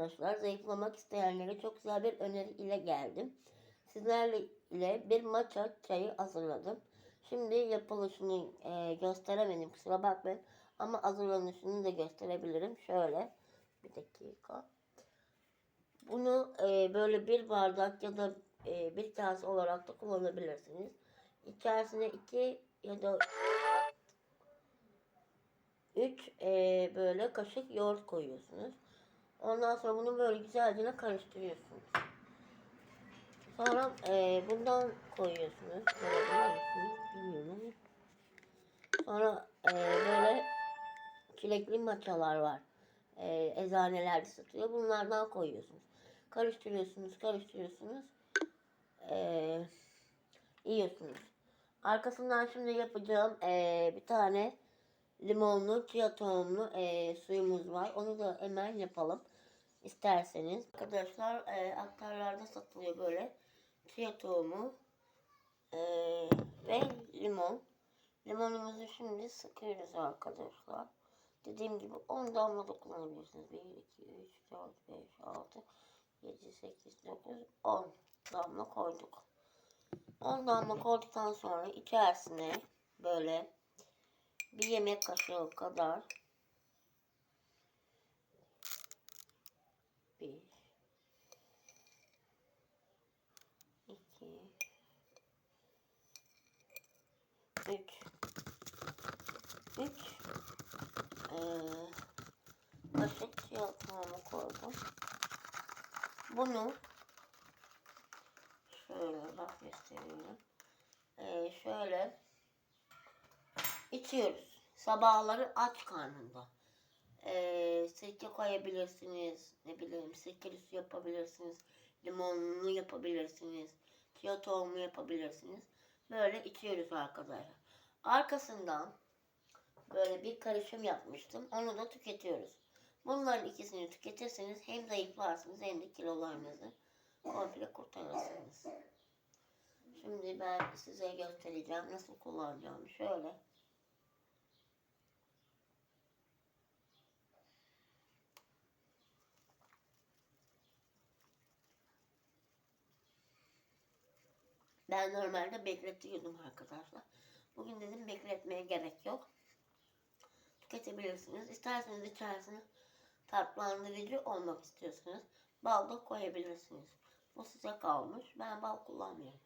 Arkadaşlar zayıflamak isteyenlere çok güzel bir öneri ile geldim. Sizlerle bir matcha çayı hazırladım. Şimdi yapılışını e, gösteremedim kusura bakmayın. Ama hazırlanışını da gösterebilirim. Şöyle bir dakika. Bunu e, böyle bir bardak ya da e, bir kase olarak da kullanabilirsiniz. İçerisine iki ya da üç e, böyle kaşık yoğurt koyuyorsunuz. Ondan sonra bunu böyle güzelce karıştırıyorsunuz. Sonra e, bundan koyuyorsunuz. Bilmiyorum. Sonra e, böyle çilekli maçalar var. E, eczanelerde satıyor. Bunlardan koyuyorsunuz. Karıştırıyorsunuz, karıştırıyorsunuz. E, yiyorsunuz. Arkasından şimdi yapacağım e, bir tane limonlu, chia tohumlu e, suyumuz var. Onu da hemen yapalım isterseniz. Arkadaşlar e, aktarlarda satılıyor böyle chia tohumu e, ve limon. Limonumuzu şimdi sıkıyoruz arkadaşlar. Dediğim gibi 10 damla da kullanabilirsiniz. 1, 2, 3, 4, 5, 6, 7, 8, 9, 10 damla koyduk. 10 damla koyduktan sonra içerisine böyle bir yemek kaşığı kadar bir iki üç üç eee kaşık yatağımı koydum. Bunu şöyle bak gösteriyorum. Eee şöyle içiyoruz. Sabahları aç karnında. Ee, sirke koyabilirsiniz. Ne bileyim sirkeli su yapabilirsiniz. Limonlu yapabilirsiniz. Chia tohumu yapabilirsiniz. Böyle içiyoruz arkadaşlar. Arkasından böyle bir karışım yapmıştım. Onu da tüketiyoruz. Bunların ikisini tüketirseniz hem zayıflarsınız hem de kilolarınızı komple kurtarırsınız. Şimdi ben size göstereceğim nasıl kullanacağımı. Şöyle. Ben normalde bekletiyordum arkadaşlar. Tüketebilirsiniz. İsterseniz içerisine tatlandırıcı olmak istiyorsanız bal da koyabilirsiniz. Bu size kalmış. Ben bal kullanmıyorum.